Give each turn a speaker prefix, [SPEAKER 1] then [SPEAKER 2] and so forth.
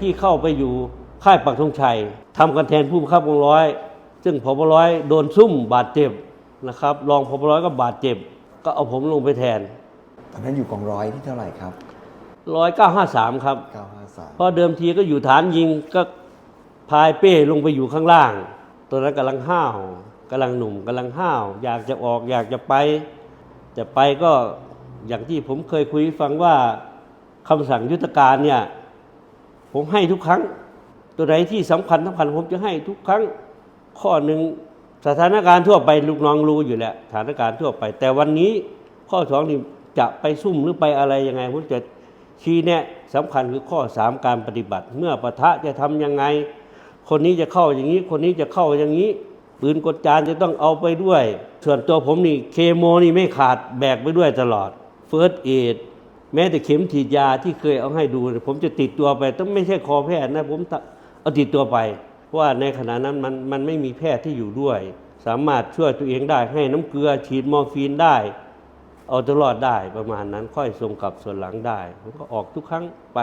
[SPEAKER 1] ที่เข้าไปอยู่ค่ายปักธงชัยทำกันแทนผู้บังคับกองร้อย ซึ่งพบร้อยโดนซุ่มบาดเจ็บนะครับ รองพบร้อยก็บาดเจ็บ ก็เอาผมลงไปแทน
[SPEAKER 2] ตอนนั้นอยู่กองร้อยที่เท่าไหร่ครับ
[SPEAKER 1] ร้อยเก้าห้าสามครับ
[SPEAKER 2] 953
[SPEAKER 1] เพราะเดิมทีก็อยู่ฐานยิงก็พายเป้ลงไปอยู่ข้างล่าง ตอนนั้นกำลังห้าวกำลังหนุ่มกำลังห้าว อยากจะออกอยากจะไปจะไปก็อย่างที่ผมเคยคุยให้ฟังว่าคำสั่งยุทธการเนี่ย ผมให้ทุกครั้ง ตัวไหนที่สำคัญสำคัญผมจะให้ทุกครั้งข้อหนึ่งสถานการณ์ทั่วไปลูกน้องรู้อยู่แล้วสถานการณ์ทั่วไป แต่วันนี้ข้อสองนี่จะไปซุ่มหรือไปอะไรยังไงผมจะชี้แนะสำคัญคือข้อสามการปฏิบัติ เมื่อปะทะจะทำยังไง คนนี้จะเข้าอย่างนี้ คนนี้จะเข้าอย่างนี้ปืนกดจานจะต้องเอาไปด้วย ส่วนตัวผมนี่เคโมนี่ไม่ขาดแบกไปด้วยตลอดเฟิร์สเอด แม้แต่เข็มฉีดยาที่เคยเอาให้ดู ผมจะติดตัวไป ต้องไม่ใช่คอแพทย์นะผมเอาติดตัวไป เพราะว่าในขณะนั้นมันมันไม่มีแพทย์ที่อยู่ด้วย สามารถช่วยตัวเองได้ให้น้ำเกลือฉีดมอร์ฟีนได้ เอาตลอดได้ประมาณนั้นค่อยส่งกลับส่วนหลังได้ผมก็ออกทุกครั้งไป